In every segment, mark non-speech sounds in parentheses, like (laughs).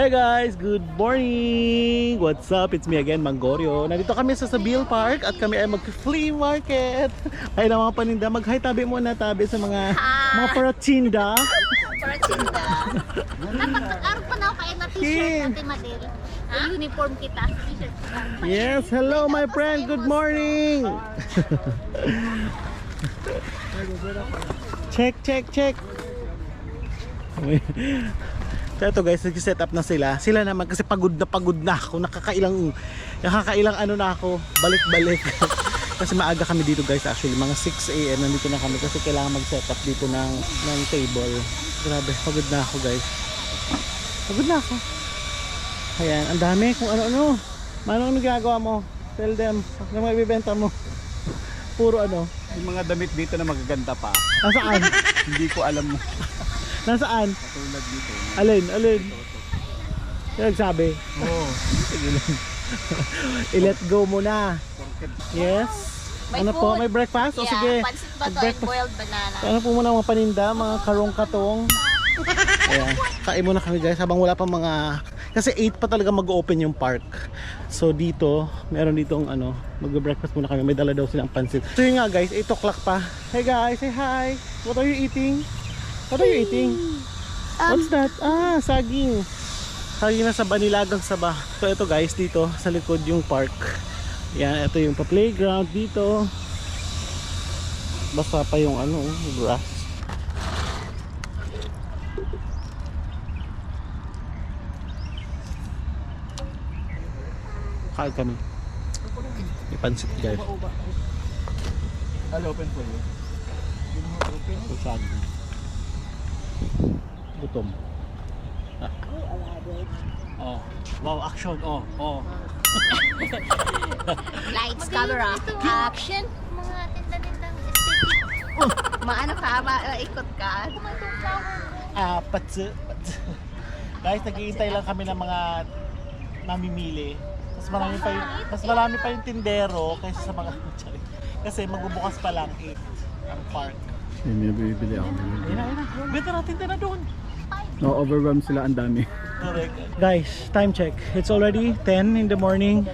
Hey guys, good morning! What's up? It's me again, Mangorio. Nandito kami sa Sabil Park at kami ay mag-flea market. (laughs) Ay na mga paninda, mag-hi tabi muna tabi sa mga mga paratinda. (laughs) Para tinda. Nakakaroon (laughs) pa na ako kaya na t-shirt natin Madel. Ha? Uniform kita. T-shirt kita. Yes, hello my friend, good morning! check, check, check! So ito guys, nag-set up na sila. Sila naman kasi pagod na pagod na ako. Nakakailang, nakakailang ano na ako. Balik-balik. (laughs) kasi maaga kami dito guys actually. Mga 6 a.m. nandito na kami kasi kailangan mag-set up dito ng, ng table. Grabe, pagod na ako guys. Pagod na ako. Ayan, ang dami kung ano-ano. Manong ano ginagawa mo? Tell them, ano mga ibibenta mo? Puro ano? Yung mga damit dito na magaganda pa. Nasaan? Hindi ko alam mo. (laughs) Nasaan? Katulad dito. Alin? Alin? Yung nagsabi? Oo. (laughs) I-let go muna. Yes? May ano po? food. May breakfast? O sige. Pansit ba to? And boiled banana. Ano po muna mga paninda, mga karong-katong. Ayan. Kain muna kami guys habang wala pa mga... Kasi 8 pa talaga mag-open yung park. So dito, meron ditong ano, mag-breakfast muna kami. May dala daw silang pansit. So yun nga guys, 8 o'clock pa. Hey guys, say hi. What are you eating? What are you eating? What's that? Ah, saging. Saging na sa Banilagang Saba. So ito guys, dito sa likod yung park. Yan, ito yung pa-playground dito. Basta pa yung ano, grass. Kain kami. May pansit guys. I'll open for you. So saging. Gutom. (laughs) Oh. Wow, action. Oh, oh. (laughs) Lights, camera, action. Mga tinda-tindang aesthetic. (laughs) Maano ka? Maikot ka? Tumatong flower. Ah, patse. Guys, naghihintay lang kami ng mga namimili. Mas marami pa yung, mas marami pa yung tindero kaysa sa mga. Kasi magbubukas pa lang 8 ang park. May bibili ako. Ayun na, ayun na. Benta natin tindera doon. No, overwhelmed sila ang dami. Guys, time check. It's already 10 in the morning.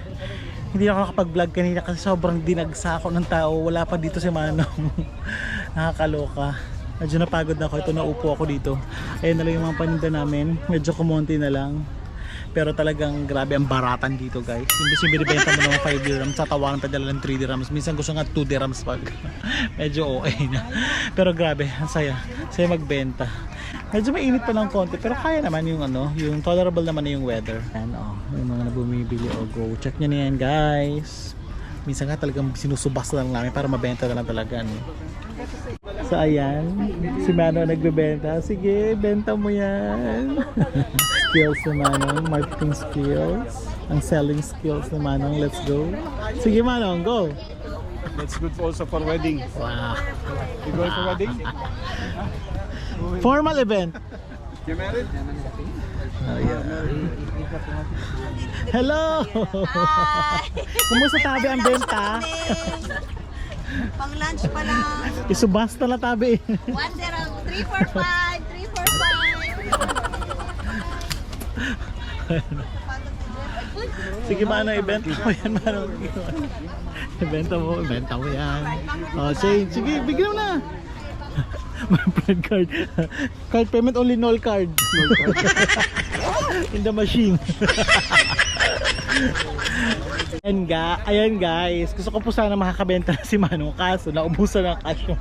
Hindi ako nakapag-vlog kanina kasi sobrang dinagsa ako ng tao. Wala pa dito si Manong. (laughs) Nakakaloka. Medyo napagod na ako. Ito naupo ako dito. Ayun na lang yung mga paninda namin. Medyo kumonti na lang. Pero talagang grabe ang baratan dito guys. Imbis yung binibenta mo ng 5 dirhams, tatawanan pa dala ng 3 dirhams. Minsan gusto nga 2 dirhams pag (laughs) medyo okay na. Pero grabe, ang saya. Saya magbenta. Medyo mainit pa ng konti pero kaya naman yung ano, yung tolerable naman na yung weather. Yan oh, yung mga nabumibili o go. Check nyo na yan guys. Minsan nga talagang sinusubas lang namin para mabenta na lang talaga. No? So ayan, si Mano nagbebenta. Sige, benta mo yan. (laughs) skills ni Manong, marketing skills. Ang selling skills ni Manong, let's go. Sige Manong, go. That's good also for wedding. Wow. You going for wedding? (laughs) Formal event. You married? Hello! (laughs) Kumusta tabi ang benta? Pang lunch pa lang. Isubasta na tabi. 1 dirham. 3 for 5. Sige Mano, ibenta mo yan Mano. Ibenta mo, ibenta mo yan. Oh, say, sige, bigyan na. (laughs) My friend card. Card payment only null card. In the machine. (laughs) Ayan, ga, ayan guys, gusto ko po sana makakabenta na si Manong kaso naubusan ng cash yung,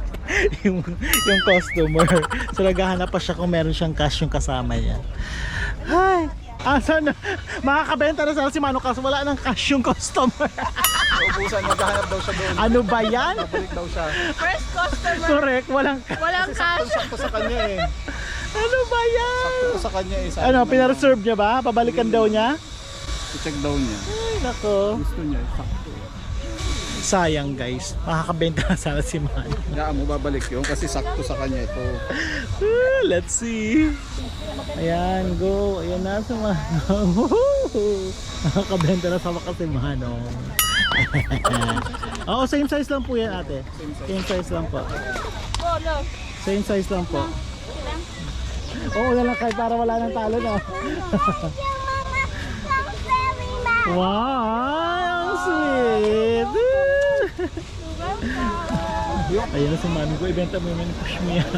yung, yung customer. So naghahanap pa siya kung meron siyang cash yung kasama niya. Ay, ah, sana makakabenta na sana si Manong kaso wala nang cash yung customer. Ubusan, maghahanap daw siya doon. ano ba yan? Balik daw siya. First customer. Correct, walang cash. Walang cash. Sakto sa kanya eh. Ano ba yan? Sakto sa kanya eh. Ano, pinareserve niya ba? Pabalikan daw niya? I-check daw niya. Ay, nako. Gusto niya, sakto. Sayang guys, makakabenta na sana si Manong. Kaya mo babalik yun kasi sakto sa kanya ito. Ah, Let's see. Ayan, go. Ayan na si Manong. Woohoo! Nakakabenta na sa wakas si Manong. (laughs) Oo, same size lang po yan ate. Same size lang po. Same size lang po. Oo, na lang kahit para wala nang talo no. (laughs) Wow! Ang sweet! Ayan na si mami ko. Ibenta mo yung push mo yan.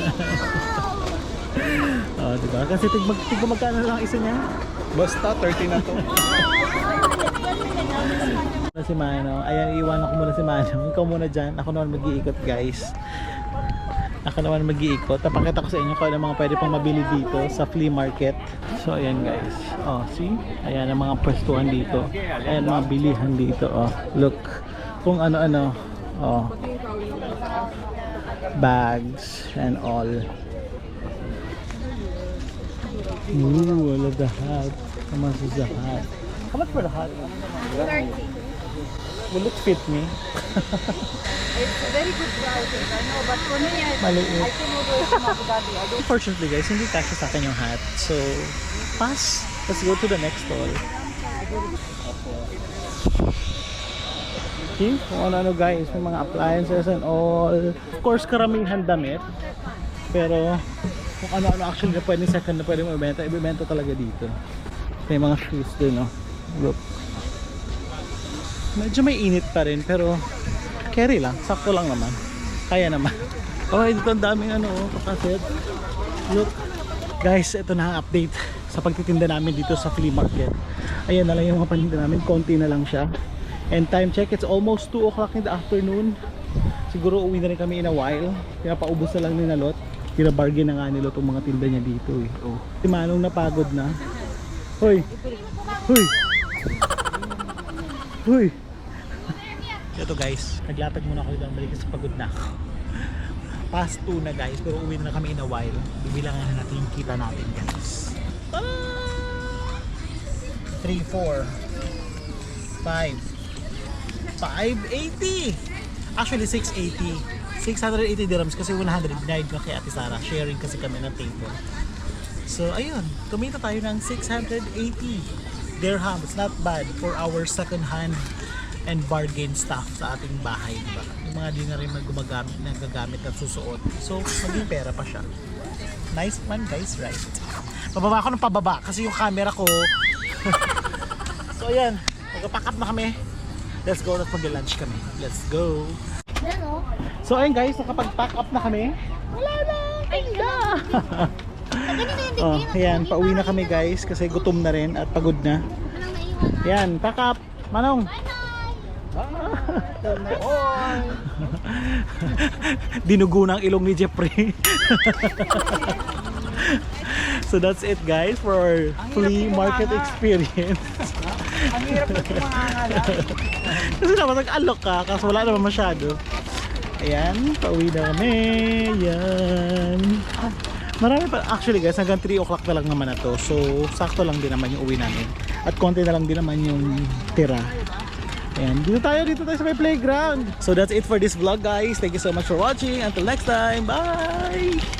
oh, (laughs) diba? Kasi tig, mag, tig magkano lang isa niya? Basta 30 na to. Na si Mano. Ayan, iwan ako muna si Mano. Ikaw muna dyan. Ako naman mag-iikot guys. Ako naman mag-iikot. Napakita ko sa inyo kung ano mga pwede pang mabili dito sa flea market. So ayan guys. Oh, see? Ayan ang mga pwestuhan dito. Ayan mga bilihan dito. Oh, look. Kung ano-ano. Oh. Bags and all. Ooh, I love the hat. How much is the hat? How much for the hat? 30. Will it fit me? It's very good prices. I know, but for me, I, Maliit. I came over from Abu Dhabi. I don't Unfortunately guys, hindi kasya sa akin yung hat. So, pass. Let's go to the next stall. See? Kung ano-ano guys, may mga appliances and all. Of course, karamihan damit. Pero, kung ano-ano actually na pwedeng second na pwedeng ibenta, ibenta talaga dito. May mga shoes din, no? Look. Medyo may init pa rin, pero carry lang. Sakto lang naman. Kaya naman. (laughs) Oh, dito ang daming ano, oh, kakaset. Look. Guys, ito na ang update sa pagtitinda namin dito sa flea market. Ayan na lang yung mga paninda namin. Konti na lang siya. And time check, it's almost 2 o'clock in the afternoon. Siguro uwi na rin kami in a while. Pinapaubos na lang ni Nalot. Pinabargain na nga ni Lot ang mga tinda niya dito eh. Oh. Si Manong napagod na. Hoy! Hoy! Hoy! Ito guys, naglatag muna ako dito balik sa pagod na ako. Past 2 na guys, pero uwi na kami in a while. Bibilangan na natin yung kita natin guys. 3, 4, 5, 580! Actually, 680. 680 dirhams kasi 100 denied ko kay Ate Sara. Sharing kasi kami ng table. So, ayun. Kumita tayo ng 680 dirhams. Not bad for our second hand and bargain stuff sa ating bahay, di? Yung mga di na rin mag- gumagamit, nagagamit at susuot. So, maging pera pa siya. Nice man, guys, right? Pababa ako ng pababa kasi yung camera ko. (laughs) so, ayan. Magpapack up na kami. Let's go, let's mag-lunch kami. Let's go. Yan, oh. So, ayun guys, nakapag-pack up na kami. Wala na. Yung Oh, ayan, pauwi na kami guys kasi gutom na rin at pagod na. Ayan, pack up. Manong. (laughs) Dinugo ng ilong ni Jeffrey. (laughs) so that's it guys for our flea market experience. (laughs) Ang hirap na kumangala. Kasi dapat nag-alok ka, kaso wala naman masyado. Ayan, pauwi na kami. Ayan. Marami pa, actually guys, hanggang 3 o'clock na lang naman na to. So, sakto lang din naman yung uwi namin. At konti na lang din naman yung tira. Ayan, dito tayo, dito tayo sa may playground. So that's it for this vlog guys. Thank you so much for watching. Until next time, bye!